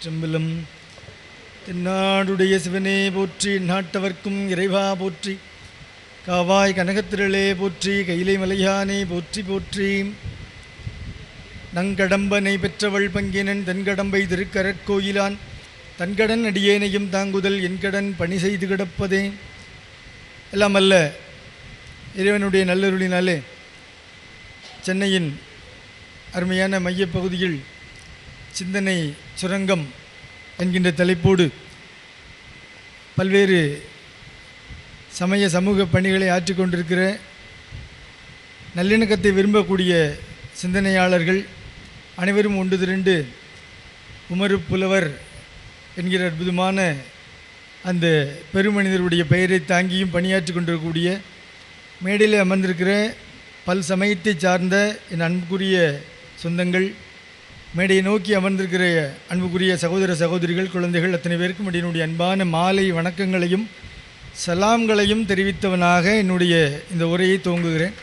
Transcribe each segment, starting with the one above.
திருச்சிற்றம்பலம் தென்னாடுடைய சிவனே போற்றி நாட்டவர்க்கும் இறைவா போற்றி காவாய் கனகத்திரளே போற்றி கைலை மலையானே போற்றி போற்றி. நங்கடம்பனை பெற்றவள் பங்கினன் தென்கடம்பை திருக்கரற்கோயிலான் தன்கடன் அடியேனையும் தாங்குதல் என் கடன் பணி செய்து கிடப்பதே. எல்லாம் அல்ல இறைவனுடைய நல்லருளினாலே சென்னையின் அருமையான மையப்பகுதியில் சிந்தனை சுரங்கம் என்கின்ற தலைப்போடு பல்வேறு சமய சமூக பணிகளை ஆற்றிக் கொண்டிருக்கிற நல்லிணக்கத்தை விரும்பக்கூடிய சிந்தனையாளர்கள் அனைவரும் ஒன்று திரண்டு உமரு புலவர் என்கிற அற்புதமான அந்த பெருமனிதருடைய பெயரை தாங்கியும் பணியாற்றி கொண்டிருக்கக்கூடிய மேடையில் அமர்ந்திருக்கிற பல் சமயத்தை சார்ந்த என் அன்புக்குரிய சொந்தங்கள் மேடையை நோக்கி அமர்ந்திருக்கிற அன்புக்குரிய சகோதர சகோதரிகள் குழந்தைகள் அத்தனை பேருக்கும் என்னுடைய அன்பான மாலை வணக்கங்களையும் சலாம்களையும் தெரிவித்தவனாக என்னுடைய இந்த உரையை துவங்குகிறேன்.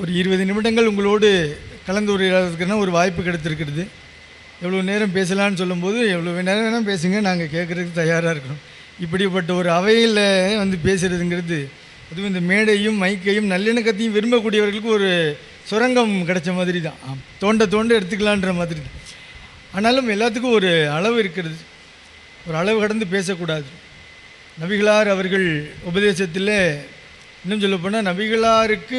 ஒரு இருபது நிமிடங்கள் உங்களோடு கலந்துரையாடுறதுக்குன்னா ஒரு வாய்ப்பு கிடைத்திருக்கிறது. எவ்வளோ நேரம் பேசலான்னு சொல்லும்போது எவ்வளோ நேரம் வேணால் பேசுங்க நாங்கள் கேட்குறதுக்கு தயாராக இருக்கணும். இப்படிப்பட்ட ஒரு அவையில் வந்து பேசுகிறதுங்கிறது அதுவும் இந்த மேடையும் மைக்கையும் நல்லிணக்கத்தையும் விரும்பக்கூடியவர்களுக்கு ஒரு சுரங்கம் கிடைச்ச மாதிரி தான் தோண்ட தோண்ட எடுத்துக்கலான்ற மாதிரி. தான் ஆனாலும் எல்லாத்துக்கும் ஒரு அளவு இருக்கிறது. ஒரு அளவு கடந்து பேசக்கூடாது. நபிகளார் அவர்கள் உபதேசத்தில் இன்னும் சொல்லப்போனால் நபிகளாருக்கு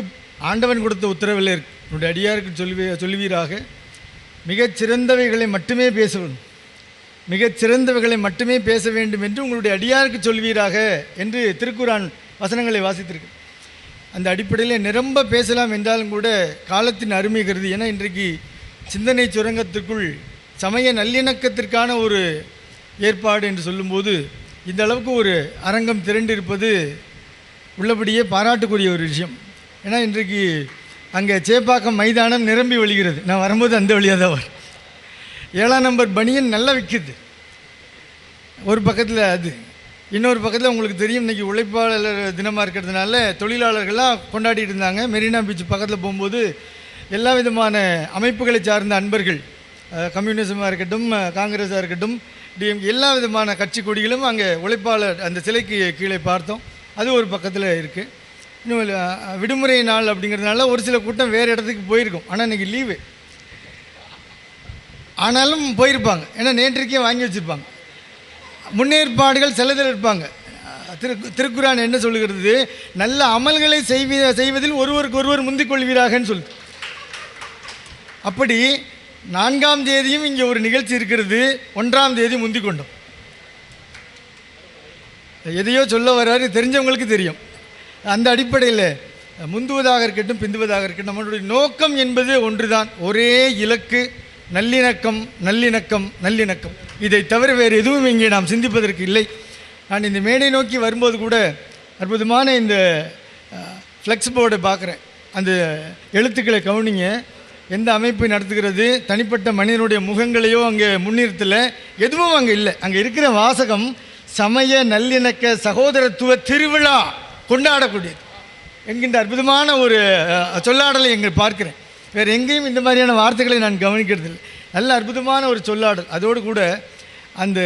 ஆண்டவன் கொடுத்த உத்தரவில் இருக்கு. என்னுடைய அடியாருக்கு சொல்லுவி சொல்லுவீராக. மிகச்சிறந்தவைகளை மட்டுமே பேசவும் மிகச்சிறந்தவைகளை மட்டுமே பேச வேண்டும் என்று உங்களுடைய அடியாருக்கு சொல்வீராக என்று திருக்குறான் வசனங்களை வாசித்திருக்கு அந்த அடிப்படையில் நிரம்ப பேசலாம் என்றாலும் கூட காலத்தின் அருமை கருதி. ஏன்னா இன்றைக்கு சிந்தனை சுரங்கத்திற்குள் சமய நல்லிணக்கத்திற்கான ஒரு ஏற்பாடு என்று சொல்லும்போது இந்த அளவுக்கு ஒரு அரங்கம் திரண்டிருப்பது உள்ளபடியே பாராட்டுக்குரிய ஒரு விஷயம். ஏன்னா இன்றைக்கு அங்கே சேப்பாக்கம் மைதானம் நிரம்பி வழிகிறது. நான் வரும்போது அந்த வழியாக தான் வரும் ஏழாம் நம்பர் பனியன் நல்லா விற்குது ஒரு பக்கத்தில் அது. இன்னொரு பக்கத்தில் உங்களுக்கு தெரியும் இன்றைக்கி உழைப்பாளர் தினமாக இருக்கிறதுனால தொழிலாளர்கள்லாம் கொண்டாடிட்டு இருந்தாங்க. மெரினா பீச் பக்கத்தில் போகும்போது எல்லா விதமான அமைப்புகளை சார்ந்த அன்பர்கள் கம்யூனிசமாக இருக்கட்டும் காங்கிரஸாக இருக்கட்டும் டிஎம் எல்லா விதமான கட்சி கொடிகளும் அங்கே உழைப்பாளர் அந்த சிலைக்கு கீழே பார்த்தோம். அது ஒரு பக்கத்தில் இருக்குது இன்னும் விடுமுறை நாள் அப்படிங்கிறதுனால ஒரு சில கூட்டம் வேறு இடத்துக்கு போயிருக்கும். ஆனால் இன்றைக்கி லீவு. ஆனாலும் போயிருப்பாங்க. ஏன்னா நேற்றுக்கே வாங்கி வச்சுருப்பாங்க. முன்னேற்பாடுகள் சிலதில் இருப்பாங்க. திரு திருக்குறான் என்ன சொல்லுகிறது? நல்ல அமல்களை செய்வி செய்வதில் ஒருவருக்கு ஒருவர் முந்திக் கொள்வீராகன்னு சொல்லு அப்படி நான்காம் தேதியும் இங்கே ஒரு நிகழ்ச்சி இருக்கிறது. ஒன்றாம் தேதி முந்திக் கொண்டோம். எதையோ சொல்ல வர்றாரு. தெரிஞ்சவங்களுக்கு தெரியும். அந்த அடிப்படையில் முந்துவதாக இருக்கட்டும் பிந்துவதாக இருக்கட்டும் நம்மளுடைய நோக்கம் என்பது ஒன்றுதான். ஒரே இலக்கு. நல்லிணக்கம் நல்லிணக்கம் நல்லிணக்கம். இதை தவிர வேறு எதுவும் இங்கே நாம் சிந்திப்பதற்கு இல்லை. நான் இந்த மேடை நோக்கி வரும்போது கூட அற்புதமான இந்த ஃப்ளெக்ஸ் போர்டை பார்க்குறேன். அந்த எழுத்துக்களை கவனிங்க. எந்த அமைப்பு நடத்துகிறது? தனிப்பட்ட மனிதனுடைய முகங்களையோ அங்கே முன்னிறுத்தல. எதுவும் அங்கே இல்லை. அங்கே இருக்கிற வாசகம் சமய நல்லிணக்க சகோதரத்துவ திருவிழா கொண்டாடக்கூடியது. என்கின்ற அற்புதமான ஒரு சொல்லாடலை எங்கள் பார்க்கிறேன். வேறு எங்கேயும் இந்த மாதிரியான வார்த்தைகளை நான் கவனிக்கிறதில்லை. நல்ல அற்புதமான ஒரு சொல்லாடல். அதோடு கூட அந்த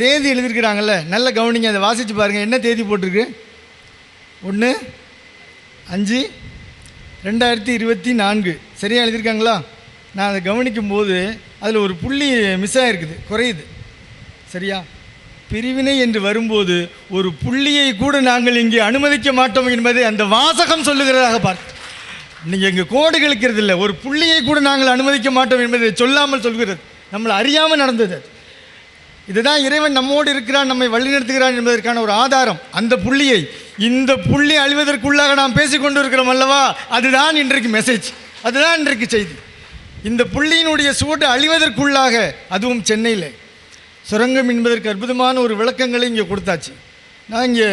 தேதி எழுதியிருக்கிறாங்கல்ல நல்ல கவனிங்க அதை வாசித்து பாருங்கள் என்ன தேதி போட்டிருக்கு? ஒன்று அஞ்சு ரெண்டாயிரத்தி இருபத்தி நான்கு. சரியாக எழுதியிருக்காங்களா? நான் அதை கவனிக்கும் போது அதில் ஒரு புள்ளி மிஸ் ஆகிருக்குது குறையுது. சரியா? பிரிவினை என்று வரும்போது ஒரு புள்ளியை கூட நாங்கள் இங்கே அனுமதிக்க மாட்டோம் என்பதை அந்த வாசகம் சொல்லுகிறதாக பார்த்து நீங்கள் இங்கே கோடு கழிக்கிறது இல்லை. ஒரு புள்ளியை கூட நாங்கள் அனுமதிக்க மாட்டோம் என்பதை சொல்லாமல் சொல்கிறது. நம்மளை அறியாமல் நடந்தது இதுதான் இறைவன் நம்மோடு இருக்கிறான் நம்மை வழிநடத்துகிறான் என்பதற்கான ஒரு ஆதாரம். அந்த புள்ளியை இந்த புள்ளி அழிவதற்குள்ளாக நாம் பேசிக்கொண்டு இருக்கிறோம் அல்லவா? அதுதான் இன்றைக்கு மெசேஜ் அதுதான் இன்றைக்கு செய்தி. இந்த புள்ளியினுடைய சுவடு அழிவதற்குள்ளாக அதுவும் சென்னையில். சுரங்கம் என்பதற்கு அற்புதமான ஒரு விளக்கங்களை இங்கே கொடுத்தாச்சு. நான் இங்கே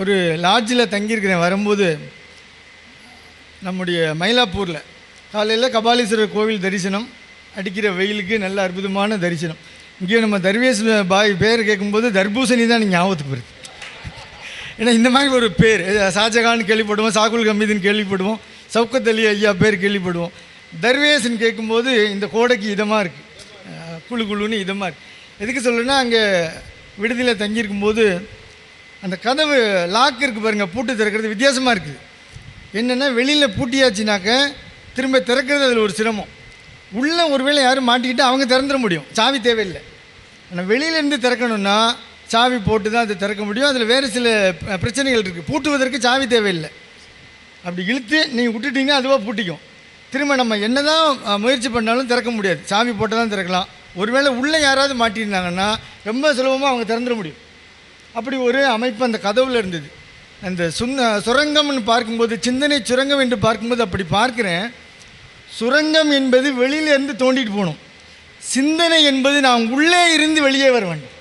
ஒரு லாட்ஜில் தங்கியிருக்கிறேன். வரும்போது நம்முடைய மயிலாப்பூரில் காலையில் கபாலீஸ்வரர் கோவில் தரிசனம் அடிக்கிற வெயிலுக்கு நல்ல அற்புதமான தரிசனம். இங்கே நம்ம தர்வேஸ் பாய் பேர் கேட்கும்போது தர்பூசணி தான் ஞாபகத்துக்கு வருது. ஏன்னா இந்த மாதிரி ஒரு பேர் ஷாஜகான் கேள்விப்படுவோம் சாகுல் கமீதுன்னு கேள்விப்படுவோம் சவுக்கத் அலி ஐயா பேர் கேள்விப்படுவோம். தர்வேஸ்ன்னு கேட்கும்போது இந்த கோடைக்கு இதமாக இருக்குது குழு குழுன்னு இதமாக இருக்குது எதுக்கு சொல்லுன்னா அங்கே விடுதியில் தங்கியிருக்கும்போது அந்த கதவு லாக் இருக்குது பாருங்கள் பூட்டு திறக்கிறது வித்தியாசமாக இருக்குது. என்னென்னா வெளியில் பூட்டியாச்சுனாக்க திரும்ப திறக்கிறது அதில் ஒரு சிரமம். உள்ளே ஒருவேளை யாரும் மாட்டிக்கிட்டு அவங்க திறந்துட முடியும். சாவி தேவையில்லை. ஆனால் வெளியிலேருந்து திறக்கணும்னா சாவி போட்டு தான் அதை திறக்க முடியும். அதில் வேறு சில பிரச்சனைகள் இருக்குது பூட்டுவதற்கு சாவி தேவையில்லை. அப்படி இழுத்து நீங்கள் விட்டுட்டீங்க அதுவாக பூட்டிக்கும். திரும்ப நம்ம என்ன தான் முயற்சி பண்ணாலும் திறக்க முடியாது. சாவி போட்டு தான் திறக்கலாம். ஒருவேளை உள்ளே யாராவது மாட்டியிருந்தாங்கன்னா ரொம்ப சுலபமாக அவங்க திறந்துட முடியும். அப்படி ஒரு அமைப்பு அந்த கதவில் இருந்தது. அந்த சுந்த சுரங்கம்னு பார்க்கும்போது சிந்தனை சுரங்கம் என்று பார்க்கும்போது அப்படி பார்க்குறேன். சுரங்கம் என்பது வெளியிலேருந்து தோண்டிட்டு போகணும். சிந்தனை என்பது நாம் உள்ளே இருந்து வெளியே வர வேண்டும்.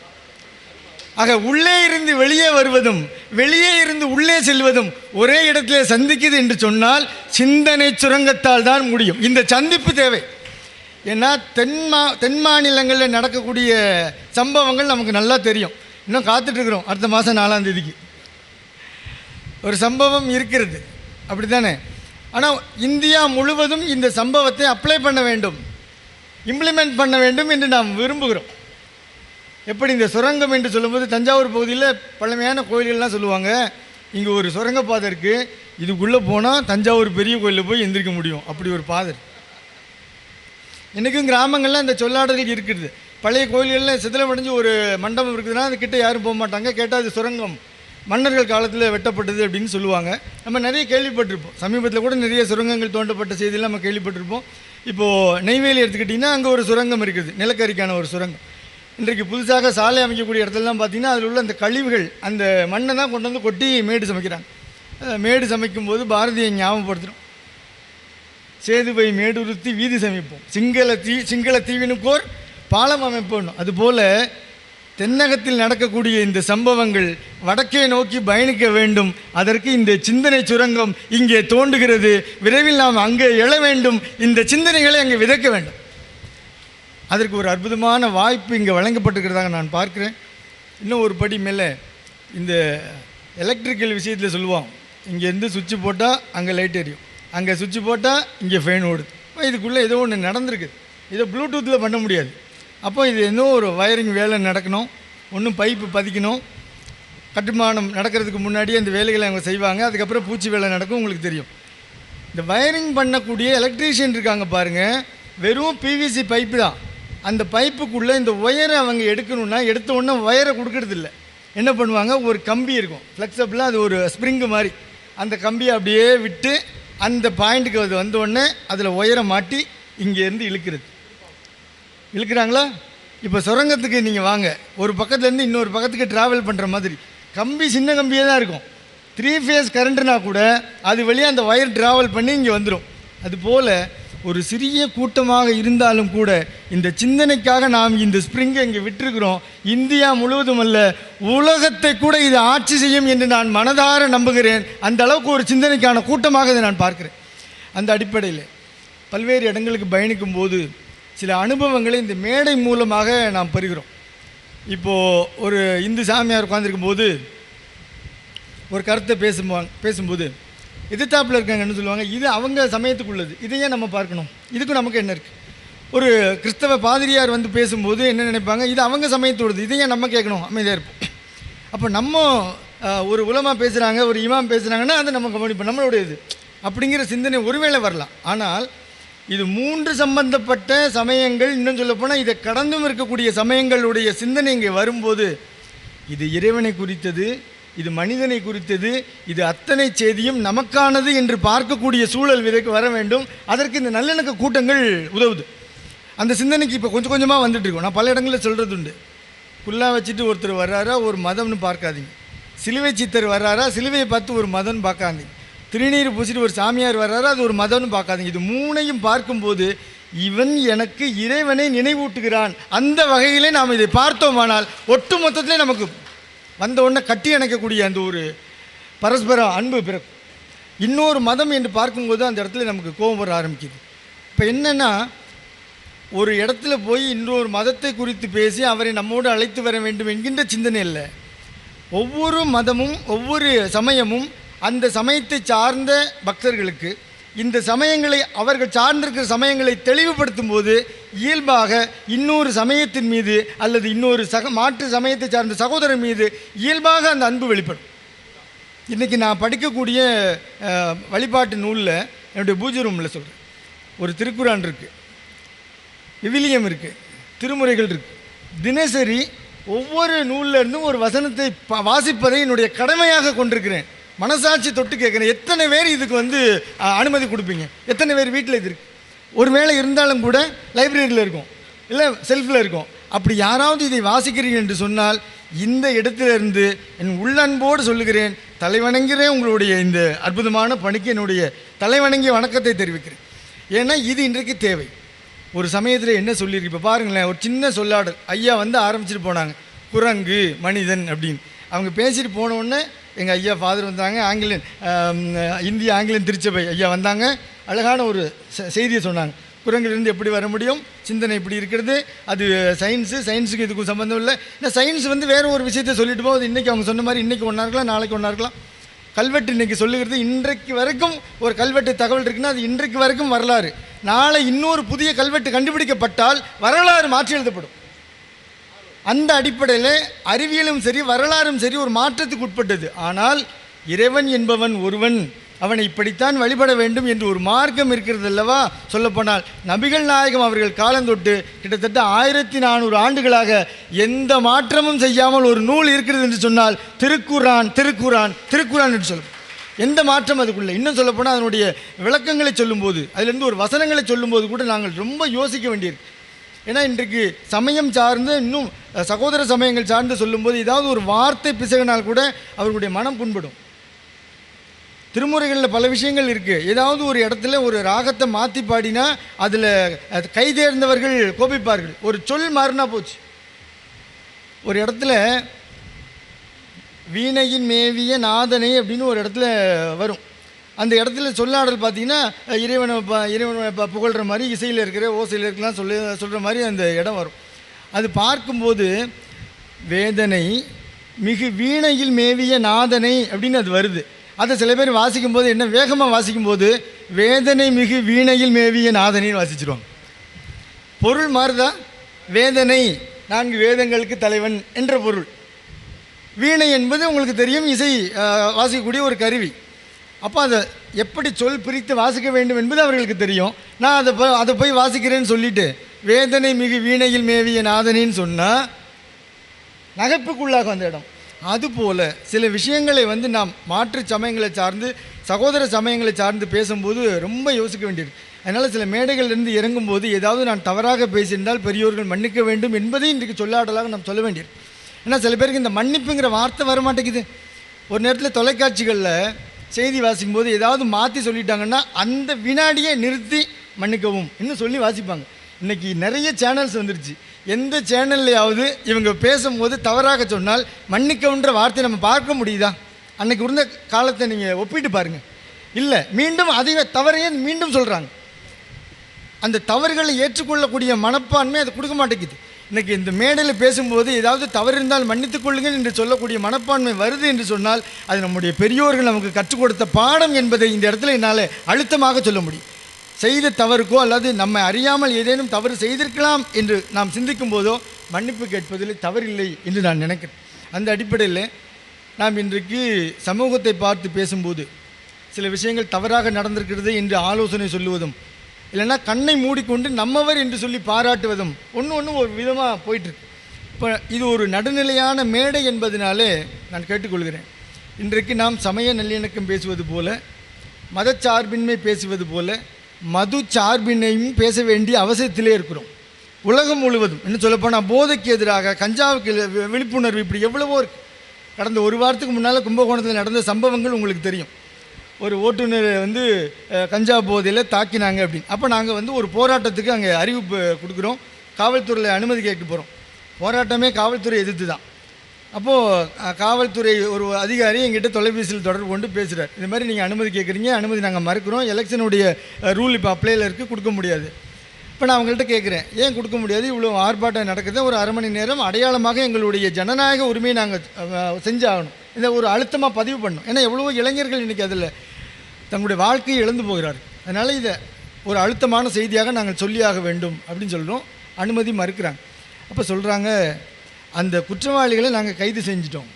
ஆக உள்ளே இருந்து வெளியே வருவதும் வெளியே இருந்து உள்ளே செல்வதும் ஒரே இடத்துல சந்திக்குது என்று சொன்னால் சிந்தனை சுரங்கத்தால் தான் முடியும். இந்த சந்திப்பு தேவை. ஏன்னா தென் மா தென் மாநிலங்களில் நடக்கக்கூடிய சம்பவங்கள் நமக்கு நல்லா தெரியும். இன்னும் காத்துட்ருக்குறோம் அடுத்த மாதம் நாலாம் தேதிக்கு. ஒரு சம்பவம் இருக்கிறது. அப்படி தானே ஆனால் இந்தியா முழுவதும் இந்த சம்பவத்தை அப்ளை பண்ண வேண்டும். இம்ப்ளிமெண்ட் பண்ண வேண்டும் என்று நாம் விரும்புகிறோம். எப்படி இந்த சுரங்கம் என்று சொல்லும்போது தஞ்சாவூர் பகுதியில் பழமையான கோயில்கள்லாம் சொல்லுவாங்க. இங்கே ஒரு சுரங்கப்பாதை இருக்குது இதுக்குள்ளே போனால் தஞ்சாவூர் பெரிய கோயிலில் போய் எந்திரிக்க முடியும். அப்படி ஒரு பாதை. இன்றைக்கும் கிராமங்களில் இந்த சொல்லாடல்கள் இருக்கிறது பழைய கோயில்களில் சிதிலமடைஞ்சு ஒரு மண்டபம் இருக்குதுன்னா அது கிட்டே யாரும் போக மாட்டாங்க. கேட்டால் அது சுரங்கம். மன்னர்கள் காலத்தில் வெட்டப்பட்டது அப்படின்னு சொல்லுவாங்க. நம்ம நிறைய கேள்விப்பட்டிருப்போம். சமீபத்தில் கூட நிறைய சுரங்கங்கள் தோண்டப்பட்ட செய்தியெல்லாம் நம்ம கேள்விப்பட்டிருப்போம். இப்போது நெய்வேலி எடுத்துக்கிட்டிங்கன்னா அங்கே ஒரு சுரங்கம் இருக்குது. நிலக்கரிக்கான ஒரு சுரங்கம். இன்றைக்கு புதுசாக சாலை அமைக்கக்கூடிய இடத்துலலாம் பார்த்தீங்கன்னா அதில் உள்ள அந்த கழிவுகள் அந்த மண்ணை தான் கொண்டு வந்து கொட்டி மேடு சமைக்கிறாங்க. மேடு சமைக்கும்போது பாரதியை ஞாபகப்படுத்துகிறோம் சேதுவை மேடுருத்தி வீதி சமைப்போம். சிங்கள தீ சிங்கள தீவினுக்கோர் பாலம் அமைப்போம் அதுபோல் தென்னகத்தில் நடக்கக்கூடிய இந்த சம்பவங்கள் வடக்கே நோக்கி பயணிக்க வேண்டும். அதற்கு இந்த சிந்தனை சுரங்கம் இங்கே தோண்டுகிறது விரைவில் நாம் அங்கே எழ வேண்டும். இந்த சிந்தனைகளை அங்கே விதைக்க வேண்டும். அதற்கு ஒரு அற்புதமான வாய்ப்பு இங்கே வழங்கப்பட்டிருக்கிறதாக நான் பார்க்குறேன். இன்னும் ஒரு படி மேலே இந்த எலக்ட்ரிக்கல் விஷயத்தில் சொல்லுவோம். இங்கேருந்து சுவிட்சு போட்டால் அங்கே லைட் எரியும். அங்கே சுவிட்சு போட்டால் இங்கே ஃபேன் ஓடுது. இதுக்குள்ளே ஏதோ ஒன்று நடந்திருக்குது இதை ப்ளூடூத்தில் பண்ண முடியாது. அப்போ இது இன்னும் ஒரு வயரிங் வேலை நடக்கணும். ஒன்றும் பைப்பு பதிக்கணும். கட்டுமானம் நடக்கிறதுக்கு முன்னாடியே அந்த வேலைகளை அவங்க செய்வாங்க. அதுக்கப்புறம் பூச்சி வேலை நடக்கும் உங்களுக்கு தெரியும். இந்த வயரிங் பண்ணக்கூடிய எலக்ட்ரீஷியன் இருக்காங்க பாருங்கள் வெறும் பிவிசி பைப்பு தான். அந்த பைப்புக்குள்ளே இந்த ஒயரை அவங்க எடுக்கணும்னா எடுத்த உடனே ஒயரை கொடுக்கறதில்ல என்ன பண்ணுவாங்க? ஒரு கம்பி இருக்கும். ஃப்ளெக்சபிளாக அது ஒரு ஸ்ப்ரிங்கு மாதிரி. அந்த கம்பியை அப்படியே விட்டு அந்த பாயிண்ட்டுக்கு அது வந்த உடனே அதில் ஒயரை மாட்டி இங்கேருந்து இழுக்கிறது. இழுக்கிறாங்களா? இப்போ சுரங்கத்துக்கு நீங்கள் வாங்க. ஒரு பக்கத்துலேருந்து இன்னொரு பக்கத்துக்கு ட்ராவல் பண்ணுற மாதிரி. கம்பி சின்ன கம்பியே தான் இருக்கும். த்ரீ ஃபேஸ் கரண்ட்னா கூட அது வழியாக அந்த ஒயர் ட்ராவல் பண்ணி இங்கே வந்துடும் அதுபோல் ஒரு சிறிய கூட்டமாக இருந்தாலும் கூட இந்த சிந்தனைக்காக நாம் இந்த ஸ்ப்ரிங்கை இங்கே விட்டுருக்குறோம். இந்தியா முழுவதும் அல்ல உலகத்தை கூட இது ஆட்சி செய்யும் என்று நான் மனதார நம்புகிறேன். அந்த அளவுக்கு ஒரு சிந்தனைக்கான கூட்டமாக இதை நான் பார்க்கிறேன். அந்த அடிப்படையில் பல்வேறு இடங்களுக்கு பயணிக்கும் போது சில அனுபவங்களை இந்த மேடை மூலமாக நாம் பெறுகிறோம். இப்போது ஒரு இந்து சாமியார் உட்காந்துருக்கும் போது ஒரு கருத்தை பேசுவாங்க பேசும்போது எதிர்த்தாப்பில் இருக்காங்கன்னு சொல்லுவாங்க? இது அவங்க சமயத்துக்குள்ளது. இதையே நம்ம பார்க்கணும். இதுக்கும் நமக்கு என்ன இருக்குது ஒரு கிறிஸ்தவ பாதிரியார் வந்து பேசும்போது என்ன நினைப்பாங்க? இது அவங்க சமயத்தோடது இதையே நம்ம கேட்கணும். அமைதியாக இருப்போம். அப்போ நம்ம ஒரு உலமாக பேசுகிறாங்க ஒரு இமாம் பேசுகிறாங்கன்னா அதை நம்ம கவனிப்போம். நம்மளுடையது. அப்படிங்கிற சிந்தனை ஒருவேளை வரலாம். ஆனால் இது மூன்று சம்பந்தப்பட்ட சமயங்கள். இன்னும் சொல்லப்போனால் இதை கடந்தும் இருக்கக்கூடிய சமயங்களுடைய சிந்தனை இங்கே வரும்போது இது இறைவனை குறித்தது இது மனிதனை குறித்தது இது அத்தனை செய்தியும் நமக்கானது என்று பார்க்கக்கூடிய சூழல் விதைக்கு வர வேண்டும். அதற்கு இந்த நல்லிணக்க கூட்டங்கள் உதவுது. அந்த சிந்தனைக்கு இப்போ கொஞ்சம் கொஞ்சமாக வந்துட்டு இருக்கோம். நான் பல இடங்களில் சொல்கிறது உண்டு. புல்லாக வச்சுட்டு ஒருத்தர் வர்றாரா ஒரு மதம்னு பார்க்காதீங்க. சிலுவை சித்தர் வர்றாரா சிலுவையை பார்த்து ஒரு மதம்னு பார்க்காதீங்க. திருநீர் பூசிட்டு ஒரு சாமியார் வர்றாரு அது ஒரு மதம்னு பார்க்காதீங்க. இது மூணையும் பார்க்கும்போது இவன் எனக்கு இறைவனை நினைவூட்டுகிறான். அந்த வகையிலே நாம் இதை பார்த்தோமானால் ஒட்டு மொத்தத்திலே நமக்கு வந்த உடனே கட்டி அணைக்கக்கூடிய அந்த ஒரு பரஸ்பர அன்பு பிறக்கும். இன்னொரு மதம் என்று பார்க்கும்போது அந்த இடத்துல நமக்கு கோபம் வர ஆரம்பிக்குது. இப்போ என்னென்னா ஒரு இடத்துல போய் இன்னொரு மதத்தை குறித்து பேசி அவரை நம்மோடு அழைத்து வர வேண்டும் என்கின்ற சிந்தனை இல்லை. ஒவ்வொரு மதமும் ஒவ்வொரு சமயமும் அந்த சமயத்தை சார்ந்த பக்தர்களுக்கு இந்த சமயங்களை அவர்கள் சார்ந்திருக்கிற சமயங்களை தெளிவுபடுத்தும் போது இயல்பாக இன்னொரு சமயத்தின் மீது அல்லது இன்னொரு சக மாற்று சமயத்தை சார்ந்த சகோதரன் மீது இயல்பாக அந்த அன்பு வெளிப்படும். இன்றைக்கி நான் படிக்கக்கூடிய வழிபாட்டு நூலில் என்னுடைய பூஜை ரூமில் சொல்கிறேன் ஒரு திருக்குறான் இருக்குது விவிலியம் இருக்குது திருமுறைகள் இருக்குது தினசரி ஒவ்வொரு நூல்ல இருந்தும் ஒரு வசனத்தை வாசிப்பதை என்னுடைய கடமையாக கொண்டிருக்கிறேன். மனசாட்சி தொட்டு கேட்குறேன் எத்தனை பேர் இதுக்கு வந்து அனுமதி கொடுப்பீங்க? எத்தனை பேர் வீட்டில் இது இருக்கு? ஒரு வேளை இருந்தாலும் கூட லைப்ரரியில் இருக்கும். இல்லை செல்ஃபில் இருக்கும். அப்படி யாராவது இதை வாசிக்கிறீர்கள் என்று சொன்னால் இந்த இடத்துல இருந்து என் உள்ளன்போடு சொல்லுகிறேன் தலைவணங்கிறே உங்களுடைய இந்த அற்புதமான பணிக்கு என்னுடைய தலைவணங்கிய வணக்கத்தை தெரிவிக்கிறேன். ஏன்னா இது இன்றைக்கு தேவை. ஒரு சமயத்தில் என்ன சொல்லியிருக்கு? இப்போ பாருங்களேன் ஒரு சின்ன சொல்லாடல். ஐயா வந்து ஆரம்பிச்சிட்டு போனாங்க. குரங்கு மனிதன் அப்படின்னு. அவங்க பேசிட்டு போன எங்கள் ஐயா ஃபாதர் வந்தாங்க. ஆங்கிலன் இந்திய ஆங்கிலன் திருச்சபை ஐயா வந்தாங்க. அழகான ஒரு செய்தியை சொன்னாங்க. குரங்கிலிருந்து எப்படி வர முடியும்? சிந்தனை இப்படி இருக்கிறது. அது சயின்ஸு சயின்ஸுக்கு இதுக்கும் சம்மந்தம் இல்லை. இந்த சயின்ஸ் வந்து வேறு ஒரு விஷயத்தை சொல்லிட்டு போகுது. இன்றைக்கி அவங்க சொன்ன மாதிரி இன்றைக்கி ஒன்றா இருக்கலாம் நாளைக்கு ஒன்றா இருக்கலாம். கல்வெட்டு இன்றைக்கி சொல்லுகிறது இன்றைக்கு வரைக்கும் ஒரு கல்வெட்டு தகவல் இருக்குன்னா அது இன்றைக்கு வரைக்கும் வரலாறு. நாளை இன்னொரு புதிய கல்வெட்டு கண்டுபிடிக்கப்பட்டால் வரலாறு மாற்றி எழுதப்படும். அந்த அடிப்படையில் அறிவியலும் சரி வரலாறும் சரி ஒரு மாற்றத்துக்கு உட்பட்டது. ஆனால் இறைவன் என்பவன் ஒருவன் அவனை இப்படித்தான் வழிபட வேண்டும் என்று ஒரு மார்க்கம் இருக்கிறது அல்லவா? சொல்லப்போனால் நபிகள் நாயகம் அவர்கள் காலந்தொட்டு கிட்டத்தட்ட ஆயிரத்தி நானூறு ஆண்டுகளாக எந்த மாற்றமும் செய்யாமல் ஒரு நூல் இருக்கிறது என்று சொன்னால் திருக்குரான் திருக்குரான் திருக்குரான் என்று சொல்லும். எந்த மாற்றம் அதுக்குள்ள? இன்னும் சொல்லப்போனால் அதனுடைய விளக்கங்களை சொல்லும்போது அதிலிருந்து ஒரு வசனங்களை சொல்லும்போது கூட நாங்கள் ரொம்ப யோசிக்க வேண்டியிருக்கு. ஏன்னா இன்றைக்கு சமயம் சார்ந்து இன்னும் சகோதர சமயங்கள் சார்ந்து சொல்லும்போது ஏதாவது ஒரு வார்த்தை பிசகினால் கூட அவர்களுடைய மனம் புண்படும். திருமுறைகளில் பல விஷயங்கள் இருக்குது ஏதாவது ஒரு இடத்துல ஒரு ராகத்தை மாற்றி பாடினா அதில் கைதேர்ந்தவர்கள் கோபிப்பார்கள். ஒரு சொல் மாறினா போச்சு. ஒரு இடத்துல வீணையின் மேவிய நாதனை அப்படின்னு ஒரு இடத்துல வரும். அந்த இடத்துல சொல்லாடல் பார்த்தீங்கன்னா இறைவனை ப இறைவனை ப புகழ்கிற மாதிரி இசையில் இருக்கிற ஓசையில் இருக்கலாம் சொல்லி சொல்கிற மாதிரி அந்த இடம் வரும். அது பார்க்கும்போது வேதனை மிகு வீணையில் மேவிய நாதனை அப்படின்னு அது வருது. அதை சில பேர் வாசிக்கும்போது என்ன வேகமாக வாசிக்கும்போது வேதனை மிகு வீணையில் மேவிய நாதனைன்னு வாசிச்சிருவாங்க. பொருள் மாறுதா? வேதனை நான்கு வேதங்களுக்கு தலைவன் என்ற பொருள். வீணை என்பது உங்களுக்கு தெரியும் இசை வாசிக்கக்கூடிய ஒரு கருவி. அப்போ அதை எப்படி சொல் பிரித்து வாசிக்க வேண்டும் என்பது அவர்களுக்கு தெரியும். நான் அதை போய் அதை போய் வாசிக்கிறேன்னு சொல்லிட்டு வேதனை மிகு வீணையில் மேவிய நாதனின்னு சொன்னால் நகைப்புக்குள்ளாகும் அந்த இடம். அதுபோல் சில விஷயங்களை வந்து நாம் மாற்று சமயங்களை சார்ந்து சகோதர சமயங்களை சார்ந்து பேசும்போது ரொம்ப யோசிக்க வேண்டியது. அதனால் சில மேடைகளிலிருந்து இறங்கும்போது ஏதாவது நான் தவறாக பேசியிருந்தால் பெரியோர்கள் மன்னிக்க வேண்டும் என்பதை இன்றைக்கு சொல்லாடலாக நாம் சொல்ல வேண்டியது. ஏன்னா சில பேருக்கு இந்த மன்னிப்புங்கிற வார்த்தை வர மாட்டேங்குது ஒரு நேரத்தில் தொலைக்காட்சிகளில் செய்தி வாசிக்கும்போது ஏதாவது மாற்றி சொல்லிட்டாங்கன்னா அந்த வினாடியை நிறுத்தி மன்னிக்கவும் இன்னும் சொல்லி வாசிப்பாங்க. இன்றைக்கி நிறைய சேனல்ஸ் வந்துருச்சு. எந்த சேனல்லையாவது இவங்க பேசும்போது தவறாக சொன்னால் மன்னிக்கவுன்ற வார்த்தை நம்ம பார்க்க முடியுதா? அன்னைக்கு இருந்த காலத்தை நீங்கள் ஒப்பிட்டு பாருங்கள் இல்லை மீண்டும் அதிக தவறையே மீண்டும் சொல்கிறாங்க அந்த தவறுகளை ஏற்றுக்கொள்ளக்கூடிய மனப்பான்மை அதை கொடுக்க மாட்டேங்குது. இன்னைக்கு இந்த மேடையில் பேசும்போது ஏதாவது தவறு இருந்தால் மன்னித்துக் கொள்ளுங்கள் என்று சொல்லக்கூடிய மனப்பான்மை வருது என்று சொன்னால் அது நம்முடைய பெரியோர்கள் நமக்கு கற்றுக் கொடுத்த பாடம் என்பதை இந்த இடத்துல என்னால் அழுத்தமாக சொல்ல முடியும். செய்த தவறுக்கோ அல்லது நம்மை அறியாமல் ஏதேனும் தவறு செய்திருக்கலாம் என்று நாம் சிந்திக்கும் போதோ மன்னிப்பு கேட்பதில் தவறில்லை என்று நான் நினைக்கிறேன். அந்த அடிப்படையில் நாம் இன்றைக்கு சமூகத்தை பார்த்து பேசும்போது சில விஷயங்கள் தவறாக நடந்திருக்கிறது என்று ஆலோசனை சொல்லுவதும் இல்லைன்னா கண்ணை மூடிக்கொண்டு நம்மவர் என்று சொல்லி பாராட்டுவதும் ஒன்று ஒன்று ஒரு விதமாக போயிட்டுருக்கு. இப்போ இது ஒரு நடுநிலையான மேடை என்பதனாலே நான் கேட்டுக்கொள்கிறேன். இன்றைக்கு நாம் சமய நல்லிணக்கம் பேசுவது போல மதச்சார்பின்மை பேசுவது போல மது சார்பினையும் பேச வேண்டிய அவசியத்திலே இருக்கிறோம். உலகம் முழுவதும் இன்னும் சொல்லப்போனால் போதைக்கு எதிராக கஞ்சாவுக்கு விழிப்புணர்வு இப்படி எவ்வளவோ இருக்குது கடந்த ஒரு வாரத்துக்கு முன்னால் கும்பகோணத்தில் நடந்த சம்பவங்கள் உங்களுக்கு தெரியும். ஒரு ஓட்டுநர் வந்து கஞ்சா போதையில் தாக்கினாங்க அப்படின்னு. அப்போ நாங்கள் வந்து ஒரு போராட்டத்துக்கு அங்கே அறிவிப்பு கொடுக்குறோம். காவல்துறையில் அனுமதி கேட்க போகிறோம் போராட்டமே காவல்துறை எதிர்த்து தான். அப்போது காவல்துறை ஒரு அதிகாரி எங்கிட்ட தொலைபேசியில் தொடர்பு கொண்டு பேசுகிறார் இந்த மாதிரி நீங்கள் அனுமதி கேட்குறீங்க. அனுமதி நாங்கள் மறுக்கிறோம். எலெக்ஷனுடைய ரூல் இப்போ அப்ளையில் இருக்குது கொடுக்க முடியாது. இப்போ நான் அவங்கள்ட்ட கேட்குறேன். ஏன் கொடுக்க முடியாது? இவ்வளோ ஆர்ப்பாட்டம் நடக்குது. ஒரு அரை மணி நேரம் அடையாளமாக எங்களுடைய ஜனநாயக உரிமையை நாங்கள் செஞ்சாகணும். இதை ஒரு அழுத்தமாக பதிவு பண்ணணும். ஏன்னா எவ்வளவோ இளைஞர்கள் இன்றைக்கி அதில் தங்களுடைய வாழ்க்கையை இழந்து போகிறார். அதனால் இதை ஒரு அழுத்தமான செய்தியாக நாங்கள் சொல்லியாக வேண்டும் அப்படின்னு சொல்கிறோம் அனுமதி மறுக்கிறாங்க. அப்போ சொல்கிறாங்க அந்த குற்றவாளிகளை நாங்கள் கைது செஞ்சிட்டோம்.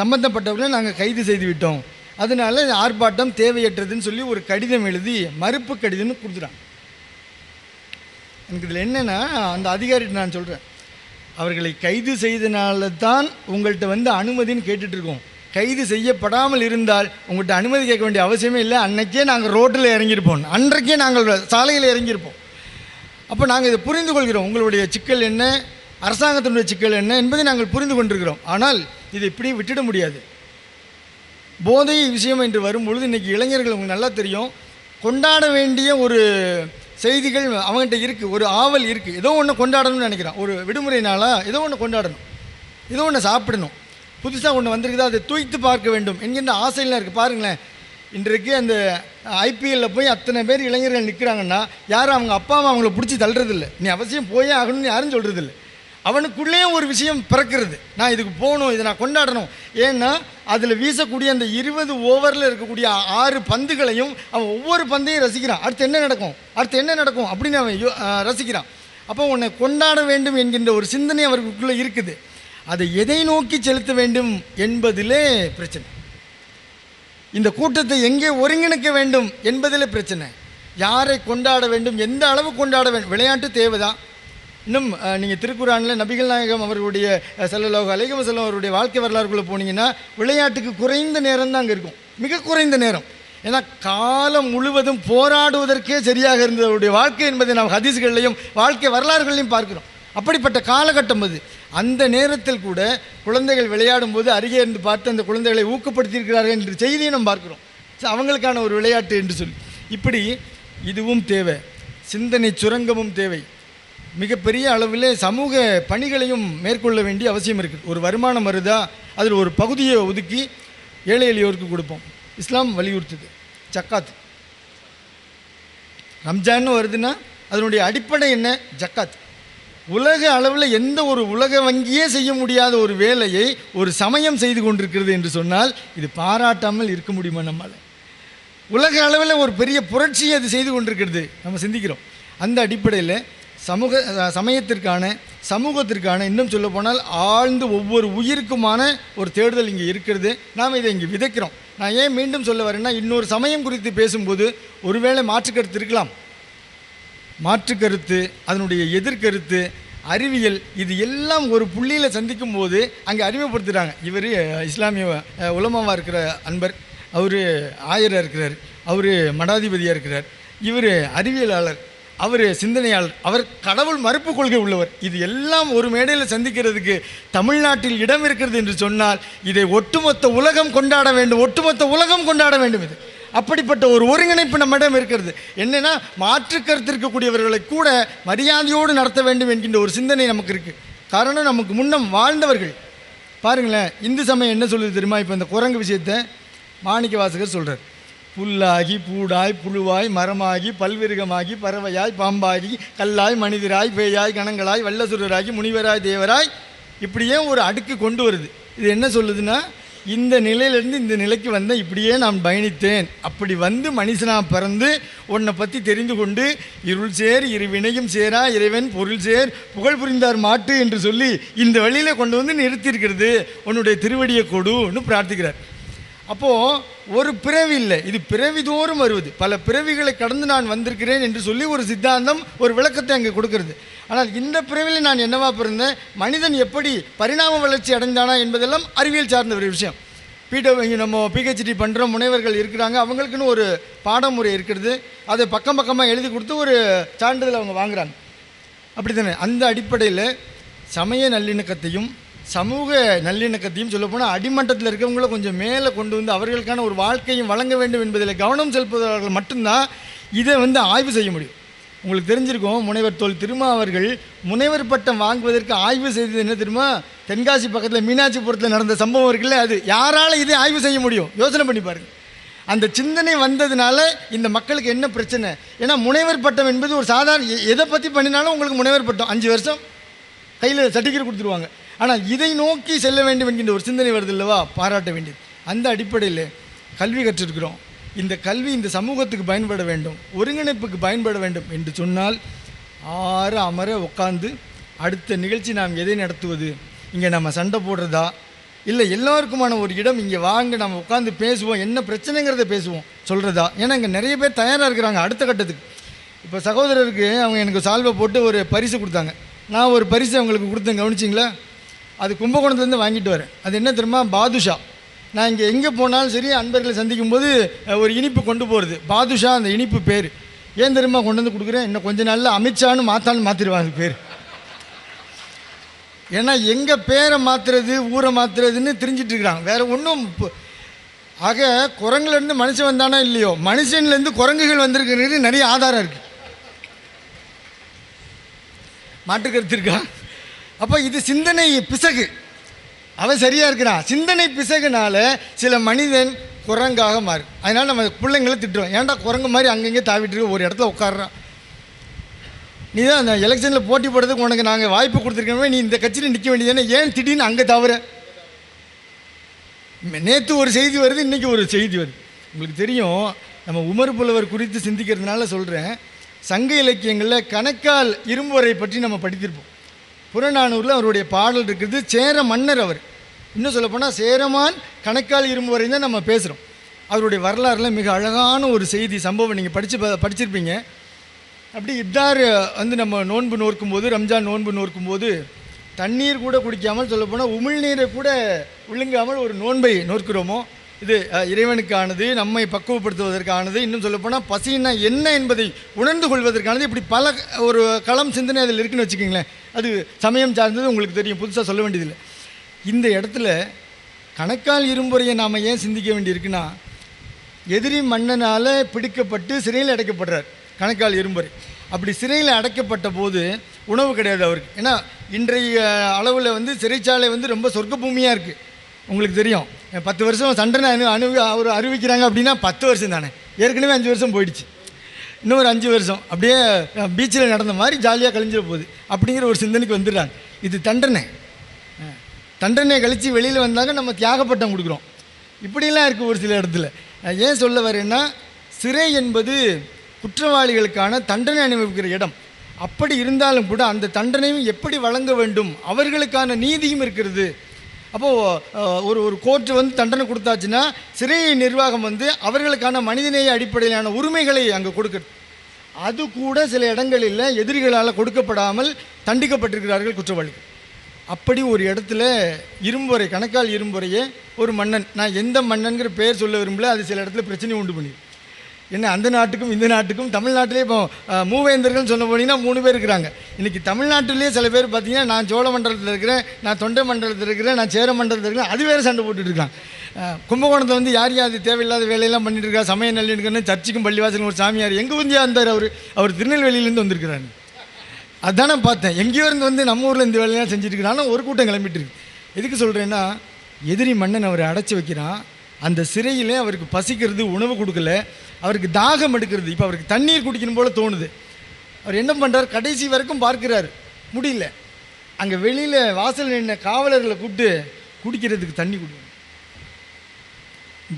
சம்பந்தப்பட்டவர்களை நாங்கள் கைது செய்து விட்டோம். அதனால ஆர்ப்பாட்டம் தேவையற்றதுன்னு சொல்லி ஒரு கடிதம் எழுதி மறுப்பு கடிதம்னு கொடுத்துட்டாங்க. எனக்கு இதில் என்னென்னா அந்த அதிகாரிகிட்ட நான் சொல்கிறேன் அவர்களை கைது செய்தனால தான் உங்கள்கிட்ட வந்து அனுமதின்னு கேட்டுட்ருக்கோம் கைது செய்யப்படாமல் இருந்தால் உங்கள்கிட்ட அனுமதி கேட்க வேண்டிய அவசியமே இல்லை. அன்னைக்கே நாங்கள் ரோட்டில் இறங்கியிருப்போம். அன்றைக்கே நாங்கள் சாலையில் இறங்கியிருப்போம். அப்போ நாங்கள் இதை புரிந்து கொள்கிறோம். உங்களுடைய சிக்கல் என்ன? அரசாங்கத்தினுடைய சிக்கல் என்ன என்பதை நாங்கள் புரிந்து கொண்டிருக்கிறோம். ஆனால் இதை இப்படி விட்டுட முடியாது. போதை விஷயம் என்று வரும்பொழுது இன்றைக்கி இளைஞர்கள் உங்களுக்கு நல்லா தெரியும். கொண்டாட வேண்டிய ஒரு செய்திகள் அவங்ககிட்ட இருக்குது ஒரு ஆவல் இருக்குது ஏதோ ஒன்று கொண்டாடணும்னு நினைக்கிறான். ஒரு விடுமுறை நாளாக ஏதோ ஒன்று கொண்டாடணும். ஏதோ ஒன்று சாப்பிடணும். புதுசாக ஒன்று வந்திருக்குதா அதை தூய்த்து பார்க்க வேண்டும். என்கின்ற ஆசையெல்லாம் இருக்குது பாருங்களேன் இன்றைக்கு அந்த ஐபிஎல்லில் போய் அத்தனை பேர் இளைஞர்கள் நிற்கிறாங்கன்னா யாரும் அவங்க அப்பா அம்மா அவங்கள பிடிச்சி தள்ளுறதில்ல. நீ அவசியம் போயே ஆகணும்னு யாரும் சொல்கிறதில்ல அவனுக்குள்ளேயே ஒரு விஷயம் பிறக்கிறது. நான் இதுக்கு போகணும் இதை நான் கொண்டாடணும். ஏன்னா அதில் வீசக்கூடிய அந்த இருபது ஓவரில் இருக்கக்கூடிய ஆறு பந்துகளையும் அவன் ஒவ்வொரு பந்தையும் ரசிக்கிறான். அடுத்து என்ன நடக்கும்? அடுத்து என்ன நடக்கும்? அப்படின்னு அவன் யோ- ரசிக்கிறான். அப்போ உன்னை கொண்டாட வேண்டும் என்கின்ற ஒரு சிந்தனை அவருக்குள்ளே இருக்குது. அதை எதை நோக்கி செலுத்த வேண்டும் என்பதிலே பிரச்சனை. இந்த கூட்டத்தை எங்கே ஒருங்கிணைக்க வேண்டும் என்பதிலே பிரச்சனை. யாரை கொண்டாட வேண்டும் எந்த அளவு கொண்டாட வேண்டும் விளையாட்டு தேவைதான் இன்னும் நீங்கள் திருக்குறானில் நபிகள் நாயகம் அவர்களுடைய செல்லலோக அலைகம் செல்லம் அவருடைய வாழ்க்கை வரலாறுக்குள்ளே போனீங்கன்னா விளையாட்டுக்கு குறைந்த நேரம் தான் அங்கே இருக்கும். மிக குறைந்த நேரம். ஏன்னா காலம் முழுவதும் போராடுவதற்கே சரியாக இருந்தது. அவருடைய வாழ்க்கை என்பதை நாம் ஹதீஸ்கள்லையும் வாழ்க்கை வரலாறுகளையும் பார்க்கிறோம். அப்படிப்பட்ட காலகட்டம் அது. அந்த நேரத்தில் கூட குழந்தைகள் விளையாடும் போது அருகே இருந்து பார்த்து அந்த குழந்தைகளை ஊக்கப்படுத்தியிருக்கிறார்கள் என்ற செய்தியை நம்ம பார்க்குறோம். அவங்களுக்கான ஒரு விளையாட்டு என்று சொல்லி. இப்படி இதுவும் தேவை. சிந்தனை சுரங்கமும் தேவை. மிகப்பெரிய அளவில் சமூக பணிகளையும் மேற்கொள்ள வேண்டிய அவசியம் இருக்குது ஒரு வருமானம் வருதா? அதில் ஒரு பகுதியை ஒதுக்கி ஏழை எளியோருக்கு கொடுப்போம். இஸ்லாம் வலியுறுத்துது. ஜக்காத். ரம்ஜான்னு வருதுன்னா அதனுடைய அடிப்படை என்ன? ஜக்காத். உலக அளவில் எந்த ஒரு உலக வங்கியே செய்ய முடியாத ஒரு வேலையை ஒரு சமயம் செய்து கொண்டிருக்கிறது என்று சொன்னால் இது பாராட்டாமல் இருக்க முடியுமா நம்மால்? உலக அளவில் ஒரு பெரிய புரட்சியை அது செய்து கொண்டிருக்கிறது. நம்ம சிந்திக்கிறோம். அந்த அடிப்படையில் சமூக சமயத்திற்கான சமூகத்திற்கான இன்னும் சொல்ல போனால் ஆழ்ந்து ஒவ்வொரு உயிருக்குமான ஒரு தேடுதல் இங்கே இருக்கிறது. நாம் இதை இங்கே விதைக்கிறோம். நான் ஏன் மீண்டும் சொல்ல வரேன்னா இன்னொரு சமயம் குறித்து பேசும்போது ஒருவேளை மாற்றுக்கருத்து இருக்கலாம். மாற்று கருத்து அதனுடைய எதிர்கருத்து அறிவியல் இது எல்லாம் ஒரு புள்ளியில் சந்திக்கும் போது அங்கே அறிமுகப்படுத்துகிறாங்க இவர் இஸ்லாமிய உலமாவாக இருக்கிற அன்பர். அவர் ஆயராக இருக்கிறார். அவர் மடாதிபதியாக இருக்கிறார். இவர் அறிவியலாளர். அவர் சிந்தனையாளர். அவர் கடவுள் மறுப்பு கொள்கை உள்ளவர். இது எல்லாம் ஒரு மேடையில் சந்திக்கிறதுக்கு தமிழ்நாட்டில் இடம் இருக்கிறது என்று சொன்னால் இதை ஒட்டுமொத்த உலகம் கொண்டாட வேண்டும். ஒட்டுமொத்த உலகம் கொண்டாட வேண்டும் இது. அப்படிப்பட்ட ஒரு ஒருங்கிணைப்பு நம்மிடம் இருக்கிறது. என்னென்னா மாற்று கருத்து இருக்கக்கூடியவர்களை கூட மரியாதையோடு நடத்த வேண்டும் என்கின்ற ஒரு சிந்தனை நமக்கு இருக்குது காரணம் நமக்கு முன்னம் வாழ்ந்தவர்கள். பாருங்களேன் இந்து சமயம் என்ன சொல்லுது தெரியுமா? இப்போ இந்த குரங்கு விஷயத்தை மாணிக்க வாசகர் சொல்கிறார் புல்லாகி பூடாய் புழுவாய் மரமாகி பல்விருகமாகி பறவையாய் பாம்பாகி கல்லாய் மனிதராய் பேயாய் கணங்களாய் வல்லசுரராகி முனிவராய் தேவராய் இப்படியே ஒரு அடுக்கு கொண்டு வருது. இது என்ன சொல்லுதுன்னா இந்த நிலையிலேருந்து இந்த நிலைக்கு வந்த இப்படியே நான் பயணித்தேன். அப்படி வந்து மனுஷனாக பிறந்து உன்னை பற்றி தெரிந்து கொண்டு இருள் சேர் இரு வினையும் சேரா இறைவன் பொருள் சேர் புகழ் புரிந்தார் மாட்டு என்று சொல்லி இந்த வழியில் கொண்டு வந்து நிறுத்தியிருக்கிறது. உன்னுடைய திருவடியை கொடுன்னு பிரார்த்திக்கிறார். அப்போது ஒரு பிறவி இல்லை. இது பிறவிதோறும் வருவது. பல பிறவிகளை கடந்து நான் வந்திருக்கிறேன் என்று சொல்லி ஒரு சித்தாந்தம் ஒரு விளக்கத்தை அங்கே கொடுக்கறது. ஆனால் இந்த பிரிவில் நான் என்னவா பிறந்தேன்? மனிதன் எப்படி பரிணாம வளர்ச்சி அடைந்தானா என்பதெல்லாம் அறிவியல் சார்ந்த ஒரு விஷயம். பீட்டோ நம்ம பிஹெச்டி பண்ணுற முனைவர்கள் இருக்கிறாங்க அவங்களுக்குன்னு ஒரு பாடமுறை இருக்கிறது. அதை பக்கம் பக்கமாக எழுதி கொடுத்து ஒரு சான்றிதழ் அவங்க வாங்குறாங்க. அப்படி தானே அந்த அடிப்படையில் சமய நல்லிணக்கத்தையும் சமூக நல்லிணக்கத்தையும் சொல்லப்போனால் அடிமட்டத்தில் இருக்கிறவங்கள கொஞ்சம் மேலே கொண்டு வந்து அவர்களுக்கான ஒரு வாழ்க்கையும் வழங்க வேண்டும் என்பதில் கவனம் செலுத்துவதவர்கள் மட்டும்தான் இதை வந்து ஆய்வு செய்ய முடியும். உங்களுக்கு தெரிஞ்சிருக்கும் முனைவர் தோல் திருமா அவர்கள் முனைவர் பட்டம் வாங்குவதற்கு ஆய்வு செய்தது என்ன தெரியுமா? தென்காசி பக்கத்தில் மீனாட்சிபுரத்தில் நடந்த சம்பவம் இருக்குல்ல அது. யாரால் இதை ஆய்வு செய்ய முடியும்? யோசனை பண்ணி பாருங்க. அந்த சிந்தனை வந்ததுனால இந்த மக்களுக்கு என்ன பிரச்சனை? ஏன்னா முனைவர் பட்டம் என்பது ஒரு சாதாரண எ- எதை பற்றி பண்ணினாலும் உங்களுக்கு முனைவர் பட்டம். அஞ்சு வருஷம் கையில் சர்டிஃபிகேட் கொடுத்துருவாங்க. ஆனால் இதை நோக்கி செல்ல வேண்டும் என்கின்ற ஒரு சிந்தனை வருது இல்லவா பாராட்ட வேண்டியது. அந்த அடிப்படையில் கல்வி கற்றிருக்கிறோம் இந்த கல்வி இந்த சமூகத்துக்கு பயன்பட வேண்டும் ஒருங்கிணைப்புக்கு பயன்பட வேண்டும் என்று சொன்னால் ஆற அமர உட்காந்து அடுத்த நிகழ்ச்சி நாம் எதை நடத்துவது? இங்கே நம்ம சண்டை போடுறதா? இல்லை எல்லாருக்குமான ஒரு இடம் இங்கே வாங்க நம்ம உட்காந்து பேசுவோம் என்ன பிரச்சனைங்கிறத பேசுவோம் சொல்கிறதா ஏன்னா இங்கே நிறைய பேர் தயாராக இருக்கிறாங்க அடுத்த கட்டத்துக்கு. இப்போ சகோதரருக்கு அவங்க எனக்கு சால்வை போட்டு ஒரு பரிசு கொடுத்தாங்க. நான் ஒரு பரிசு அவங்களுக்கு கொடுத்தேன் கவனிச்சிங்களா? அது கும்பகோணத்துலேருந்து வாங்கிட்டு வரேன். அது என்ன தெரியுமா? பாதுஷா. நான் இங்கே எங்கே போனாலும் சரி அன்பர்களை சந்திக்கும் போது ஒரு இனிப்பு கொண்டு போகிறது பாதுஷா அந்த இனிப்பு பேர். ஏன் தெரியுமா கொண்டு வந்து கொடுக்குறேன்? இன்னும் கொஞ்ச நாளில் அமித்ஷான்னு மாற்றான்னு மாற்றிடுவாங்க பேர். ஏன்னா எங்கள் பேரை மாற்றுறது ஊரை மாற்றுறதுன்னு தெரிஞ்சிட்ருக்குறாங்க இருக்கிறாங்க. ஒன்றும் ஆக குரங்குலேருந்து மனுஷன் வந்தானா இல்லையோ? மனுஷன்லேருந்து குரங்குகள் வந்திருக்கிறது நிறைய ஆதாரம் இருக்குது மாட்டுக்கருத்து இருக்கா? அப்போ இது சிந்தனை பிசகு. அவன் சரியாக இருக்கிறான். சிந்தனை பிசகுனால சில மனிதன் குரங்காக மாறு அதனால் நம்ம பிள்ளைங்களை திட்டுறோம். ஏன்டா குரங்கு மாதிரி அங்கங்கே தாவிட்டு ஒரு இடத்துல உட்காடுறான் நீ தான் அந்த எலெக்ஷனில் போட்டி போடுறதுக்கு உனக்கு நாங்கள் வாய்ப்பு கொடுத்துருக்கோமே நீ இந்த கட்சியில் நிற்க வேண்டியதானே ஏன் திடீர்னு அங்கே தவற? நேற்று ஒரு செய்தி வருது இன்றைக்கி ஒரு செய்தி வருது. உங்களுக்கு தெரியும் நம்ம உமர் புலவர் குறித்து சிந்திக்கிறதுனால சொல்கிறேன் சங்க இலக்கியங்களில் கணக்கால் இரும்புவரை பற்றி நம்ம படித்திருப்போம். புறநானூரில் அவருடைய பாடல் இருக்குது சேர மன்னர் அவர். இன்னும் சொல்லப்போனால் சேரமான் கணக்கால் இரும்புவரை தான் நம்ம பேசுகிறோம் அவருடைய வரலாறில் மிக அழகான ஒரு செய்தி சம்பவம் நீங்கள் படித்து படிச்சிருப்பீங்க. அப்படி இப்தார் வந்து நம்ம நோன்பு நோக்கும்போது ரம்ஜான் நோன்பு நோக்கும்போது தண்ணீர் கூட குடிக்காமல் சொல்லப்போனால் உமிழ்நீரை கூட விழுங்காமல் ஒரு நோன்பை நோக்கிறோமோ இது இறைவனுக்கானது நம்மை பக்குவப்படுத்துவதற்கானது இன்னும் சொல்லப்போனால் பசின்னா என்ன என்பதை உணர்ந்து கொள்வதற்கானது இப்படி பல ஒரு களம் சிந்தனை அதில் இருக்குன்னு வச்சுக்கோங்களேன். அது சமயம் சார்ந்தது உங்களுக்கு தெரியும் புதுசாக சொல்ல வேண்டியதில்லை. இந்த இடத்துல கணக்கால் இரும்புறையை நாம் ஏன் சிந்திக்க வேண்டியிருக்குன்னா எதிரி மன்னனால் பிடிக்கப்பட்டு சிறையில் அடைக்கப்படுறார் கணக்கால் இரும்புறை. அப்படி சிறையில் அடைக்கப்பட்ட போது உணவு கிடையாது அவருக்கு. ஏன்னா இன்றைய அளவில் வந்து சிறைச்சாலை வந்து ரொம்ப சொர்க்க பூமியாக இருக்குது உங்களுக்கு தெரியும். பத்து வருஷம் தண்டனை அனு அனு அவர் அறிவிக்கிறாங்க அப்படின்னா பத்து வருஷம் தானே. ஏற்கனவே அஞ்சு வருஷம் போயிடுச்சு. இன்னும் ஒரு அஞ்சு வருஷம். அப்படியே பீச்சில் நடந்த மாதிரி ஜாலியாக கழிஞ்சிட போகுது. அப்படிங்கிற ஒரு சிந்தனைக்கு வந்துடுறாங்க. இது தண்டனை. தண்டனை தண்டனையை கழித்து வெளியில் வந்தாங்க நம்ம தியாகப்பட்டம் கொடுக்குறோம். இப்படிலாம் இருக்குது ஒரு சில இடத்துல. ஏன் சொல்ல வரேன்னா சிறை என்பது குற்றவாளிகளுக்கான தண்டனை அனுபவிக்கிற இடம். அப்படி இருந்தாலும் கூட அந்த தண்டனையும் எப்படி வழங்க வேண்டும்? அவர்களுக்கான நீதியும் இருக்கிறது. அப்போது ஒரு ஒரு கோர்ட்டு வந்து தண்டனை கொடுத்தாச்சுன்னா சிறை நிர்வாகம் வந்து அவர்களுக்கான மனிதநேய அடிப்படையிலான உரிமைகளை அங்கே கொடுக்குறது அது கூட சில இடங்களில் எதிரிகளால் கொடுக்கப்படாமல் தண்டிக்கப்பட்டிருக்கிறார்கள் குற்றவாளிகள். அப்படி ஒரு இடத்துல இரும்புரை கணக்கால் இரும்புரையே ஒரு மன்னன் நான் எந்த மன்னன்கிற பேர் சொல்ல விரும்பல அது சில இடத்துல பிரச்சனை உண்டு பண்ணி என்ன அந்த நாட்டுக்கும் இந்த நாட்டுக்கும் தமிழ்நாட்டிலே இப்போ மூவேந்தர்கள் சொல்ல போனீங்கன்னா மூணு பேர் இருக்கிறாங்க. இன்றைக்கி தமிழ்நாட்டிலேயே சில பேர் பார்த்தீங்கன்னா நான் சோழ மண்டலத்தில் இருக்கிறேன் நான் தொண்டை மண்டலத்தில் இருக்கிறேன் நான் சேர மண்டலத்தில் இருக்கிறேன் அது வேறு சண்டை போட்டுட்டு இருக்கான் கும்பகோணத்தில் வந்து யார் யார் தேவையில்லாத வேலையெல்லாம் பண்ணிட்டு இருக்கா சமய நல்லிணுக்கன்னு சர்ச்சுக்கும் பள்ளிவாசலும் ஒரு சாமியார் எங்கே வந்து இருந்தார் அவர்? அவர் திருநெல்வேலியிலேருந்து வந்திருக்கிறாரு. அதான் நான் பார்த்தேன். எங்கேயோ இருந்து வந்து நம்ம ஊரில் இந்த வேலையெல்லாம் செஞ்சுட்டு இருக்கிறான் ஒரு கூட்டம் கிளம்பிட்டு இருக்கு. எதுக்கு சொல்கிறேன்னா எதிரி மன்னன் அவரை அடைச்சி வைக்கிறான். அந்த சிறையிலே அவருக்கு பசிக்கிறது உணவு கொடுக்கல. அவருக்கு தாகம் எடுக்கிறது. இப்போ அவருக்கு தண்ணீர் குடிக்கணும் போல் தோணுது. அவர் என்ன பண்ணுறார் கடைசி வரைக்கும் பார்க்கிறார். முடியல. அங்கே வெளியில் வாசல் நின்ன காவலர்களை கூப்பிட்டு குடிக்கிறதுக்கு தண்ணி கொடுங்க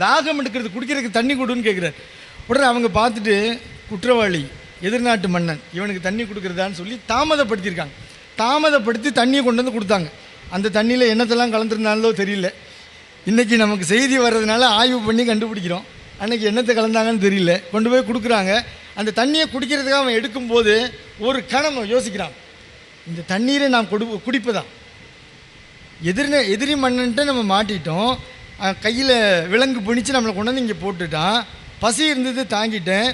தாகம் எடுக்கிறது குடிக்கிறதுக்கு தண்ணி கொடுன்னு கேட்குறாரு உடனே அவங்க பார்த்துட்டு குற்றவாளி எதிர்நாட்டு மன்னன் இவனுக்கு தண்ணி கொடுக்குறதான்னு சொல்லி தாமதப்படுத்தியிருக்காங்க. தாமதப்படுத்தி தண்ணியை கொண்டு வந்து கொடுத்தாங்க. அந்த தண்ணியில் என்னத்தெல்லாம் கலந்துருந்தாலோ தெரியல. இன்றைக்கி நமக்கு செய்தி வர்றதுனால ஆய்வு பண்ணி கண்டுபிடிக்கிறோம். அன்றைக்கி என்னத்தை கலந்தாங்கன்னு தெரியல. கொண்டு போய் கொடுக்குறாங்க. அந்த தண்ணியை குடிக்கிறதுக்காக அவன் எடுக்கும்போது ஒரு கணம் யோசிக்கிறான். இந்த தண்ணீரை நாம் கொடு குடிப்பதான் எதிர்ன எதிரி மண்ணன்ட்டு நம்ம மாட்டிட்டோம். கையில் விலங்கு பிணிச்சு நம்மளை கொண்டு வந்து இங்கே போட்டுட்டான். பசி இருந்தது தாங்கிட்டேன்.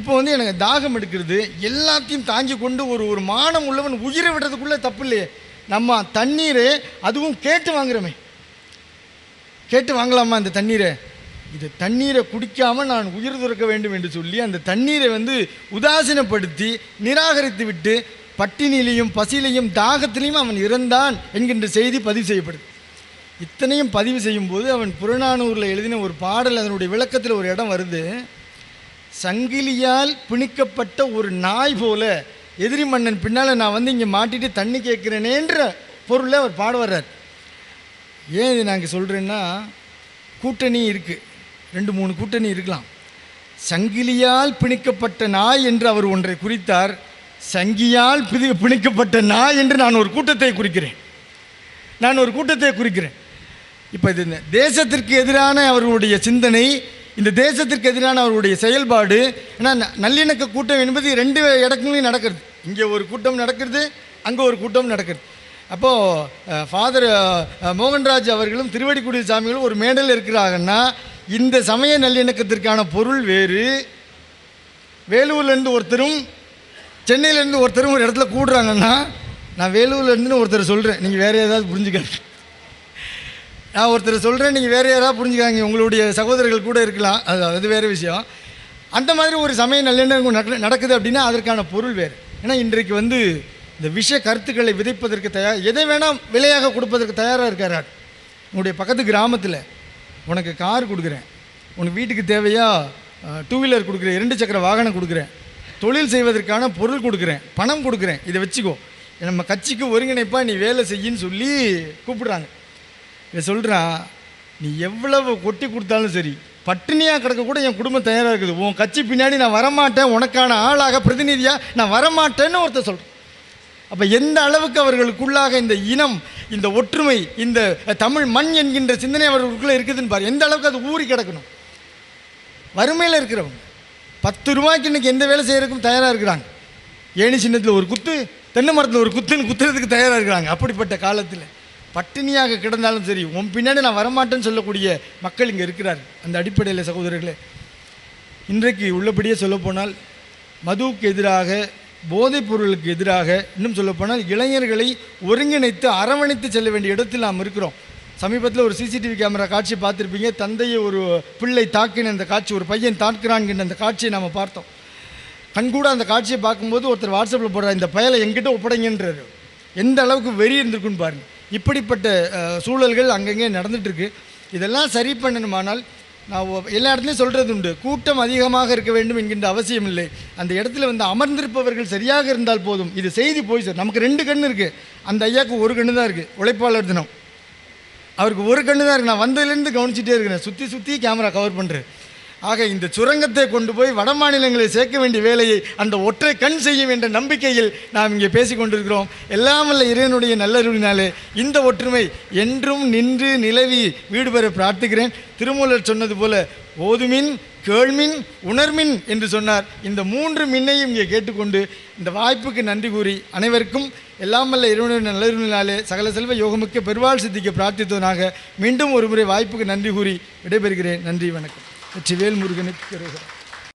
இப்போ வந்து எனக்கு தாகம் எடுக்கிறது. எல்லாத்தையும் தாங்கி கொண்டு ஒரு ஒரு மானம் உள்ளவன் உயிரை விடுறதுக்குள்ளே தப்பு இல்லையே. நம்ம தண்ணீர் அதுவும் கேட்டு வாங்குறோமே. கேட்டு வாங்கலாமா அந்த தண்ணீரை? இது தண்ணீரை குடிக்காமல் நான் உயிர் துறக்க வேண்டும் என்று சொல்லி அந்த தண்ணீரை வந்து உதாசீனப்படுத்தி நிராகரித்து விட்டு பட்டினியிலையும் பசியிலையும் தாகத்திலையும் அவன் இறந்தான் என்கின்ற செய்தி பதிவு செய்யப்படுது. இத்தனையும் பதிவு செய்யும்போது அவன் புறநானூரில் எழுதின ஒரு பாடல் அதனுடைய விளக்கத்தில் ஒரு இடம் வருது. சங்கிலியால் பிணிக்கப்பட்ட ஒரு நாய் போல எதிரி மன்னன் பின்னால் நான் வந்து இங்கே மாட்டிட்டு தண்ணி கேட்குறேனேன்ற பொருளை அவர் பாடுவர்றார் ஏன் இது நாங்கள் சொல்கிறேன்னா கூட்டணி இருக்குது ரெண்டு மூணு கூட்டணி இருக்கலாம். சங்கிலியால் பிணிக்கப்பட்ட நாய் என்று அவர் ஒன்றை குறித்தார். சங்கியால் பிதி பிணிக்கப்பட்ட நாய் என்று நான் ஒரு கூட்டத்தை குறிக்கிறேன். நான் ஒரு கூட்டத்தை குறிக்கிறேன். இப்போ இது இந்த தேசத்திற்கு எதிரான அவர்களுடைய சிந்தனை இந்த தேசத்திற்கு எதிரான அவருடைய செயல்பாடு ஏன்னா ந- நல்லிணக்க கூட்டம் என்பது ரெண்டு இடங்களையும் நடக்கிறது. இங்கே ஒரு கூட்டம் நடக்கிறது அங்கே ஒரு கூட்டம் நடக்கிறது. அப்போது ஃபாதர் மோகன்ராஜ் அவர்களும் திருவடிக்குடி சாமிகளும் ஒரு மேடல் இருக்கிறாங்கன்னா இந்த சமய நல்லிணக்கத்திற்கான பொருள் வேறு. வேலூர்லேருந்து ஒருத்தரும் சென்னையிலேருந்து ஒருத்தரும் ஒரு இடத்துல கூடுறாங்கன்னா நான் வேலூர்லேருந்துன்னு ஒருத்தர் சொல்கிறேன் நீங்கள் வேறு ஏதாவது புரிஞ்சுக்கங்க. நான் ஒருத்தர் சொல்கிறேன் நீங்கள் வேறு யாராவது புரிஞ்சுக்காங்க. உங்களுடைய சகோதரர்கள் கூட இருக்கலாம். அது அது வேறு விஷயம். அந்த மாதிரி ஒரு சமய நல்லெண்ணம் நடக்க நடக்குது அப்படின்னா அதற்கான பொருள் வேறு. ஏன்னா இன்றைக்கு வந்து இந்த விஷ கருத்துக்களை விதைப்பதற்கு தயார் எதை வேணால் விலையாக கொடுப்பதற்கு தயாராக இருக்கார் உங்களுடைய பக்கத்து கிராமத்தில் உனக்கு கார் கொடுக்குறேன். உனக்கு வீட்டுக்கு தேவையா டூ வீலர் கொடுக்குறேன் இரண்டு சக்கர வாகனம் கொடுக்குறேன். தொழில் செய்வதற்கான பொருள் கொடுக்குறேன் பணம் கொடுக்குறேன். இதை வச்சுக்கோ. நம்ம கட்சிக்கு ஒருங்கிணைப்பா நீ வேலை செய்யின்னு சொல்லி கூப்பிடுறாங்க. இதை சொல்கிறான் நீ எவ்வளவு கொட்டி கொடுத்தாலும் சரி பட்டினியாக கிடக்க கூட என் குடும்பம் தயாராக இருக்குது. உன் கட்சி பின்னாடி நான் வரமாட்டேன். உனக்கான ஆளாக பிரதிநிதியாக நான் வரமாட்டேன்னு ஒருத்தர் சொல்கிறேன் அப்போ எந்த அளவுக்கு அவர்களுக்குள்ளாக இந்த இனம் இந்த ஒற்றுமை இந்த தமிழ் மண் என்கின்ற சிந்தனை அவர்களுக்குள்ளே இருக்குதுன்னு பாரு. எந்த அளவுக்கு அது ஊறி கிடக்கணும்? வறுமையில் இருக்கிறவங்க. பத்து ரூபாய்க்கு இன்னைக்கு எந்த வேலை செய்கிறதுக்கும் தயாராக இருக்கிறாங்க. ஏணி சின்னத்தில் ஒரு குத்து தென்னை மரத்தில் ஒரு குத்துன்னு குத்துறதுக்கு தயாராக இருக்கிறாங்க. அப்படிப்பட்ட காலத்தில் பட்டினியாக கிடந்தாலும் சரி உன் பின்னாடி நான் வரமாட்டேன்னு சொல்லக்கூடிய மக்கள் இங்கே இருக்கிறார். அந்த அடிப்படையில் சகோதரர்களே இன்றைக்கு உள்ளபடியே சொல்லப்போனால் மதுவுக்கு எதிராக போதைப் பொருளுக்கு எதிராக இன்னும் சொல்லப்போனால் இளைஞர்களை ஒருங்கிணைத்து அரவணைத்து செல்ல வேண்டிய இடத்தில் நாம் இருக்கிறோம். சமீபத்தில் ஒரு சிசிடிவி கேமரா காட்சி பார்த்துருப்பீங்க. தந்தையை ஒரு பிள்ளை தாக்கின அந்த காட்சி ஒரு பையன் தாக்குறான்கின்ற அந்த காட்சியை நாம் பார்த்தோம். கண்கூட அந்த காட்சியை பார்க்கும்போது ஒருத்தர் வாட்ஸ்அப்பில் போடுறார் இந்த பயலை எங்கிட்ட ஒப்படைங்கன்றார். எந்த அளவுக்கு வெறி இருந்திருக்குன்னு பாருங்கள் இப்படிப்பட்ட சூழல்கள் அங்கங்கே நடந்துட்டு இதெல்லாம் சரி பண்ணணுமானால் நான் எல்லா இடத்துலையும் சொல்கிறது உண்டு. கூட்டம் அதிகமாக இருக்க வேண்டும் என்கின்ற அவசியம் இல்லை. அந்த இடத்துல வந்து அமர்ந்திருப்பவர்கள் சரியாக இருந்தால் போதும். இது செய்தி போய் சார் நமக்கு ரெண்டு கண் இருக்குது அந்த ஐயாவுக்கு ஒரு கண்ணு தான் இருக்குது உழைப்பாளர் தினம். அவருக்கு ஒரு கண்ணு தான் இருக்குது நான் வந்ததுலேருந்து கவனிச்சிட்டே இருக்கிறேன். சுற்றி சுற்றி கேமரா கவர் பண்ணுறேன் ஆக இந்த சுரங்கத்தை கொண்டு போய் வட மாநிலங்களை சேர்க்க வேண்டிய வேலையை அந்த ஒற்றை கண் செய்யும் என்ற நம்பிக்கையில் நாம் இங்கே பேசி கொண்டிருக்கிறோம். எல்லாம் வல்ல இறைவனுடைய நல்லருளினாலே இந்த ஒற்றுமை என்றும் நின்று நிலவி வீடு பெற பிரார்த்திக்கிறேன். திருமூலர் சொன்னது போல ஓதுமின் கேள்மின் உணர்மின் என்று சொன்னார். இந்த மூன்று மின்னையும் இங்கே கேட்டுக்கொண்டு இந்த வாய்ப்புக்கு நன்றி கூறி அனைவருக்கும் எல்லாம் வல்ல இறைவனுடைய நல்லருளினாலே சகல செல்வ யோகமிக்க பெருவாள் சித்திக்க பிரார்த்தித்தவனாக மீண்டும் ஒரு முறை வாய்ப்புக்கு நன்றி கூறி விடைபெறுகிறேன். நன்றி வணக்கம். வெற்றிவேல் முருகனுக்கு கரோகரா.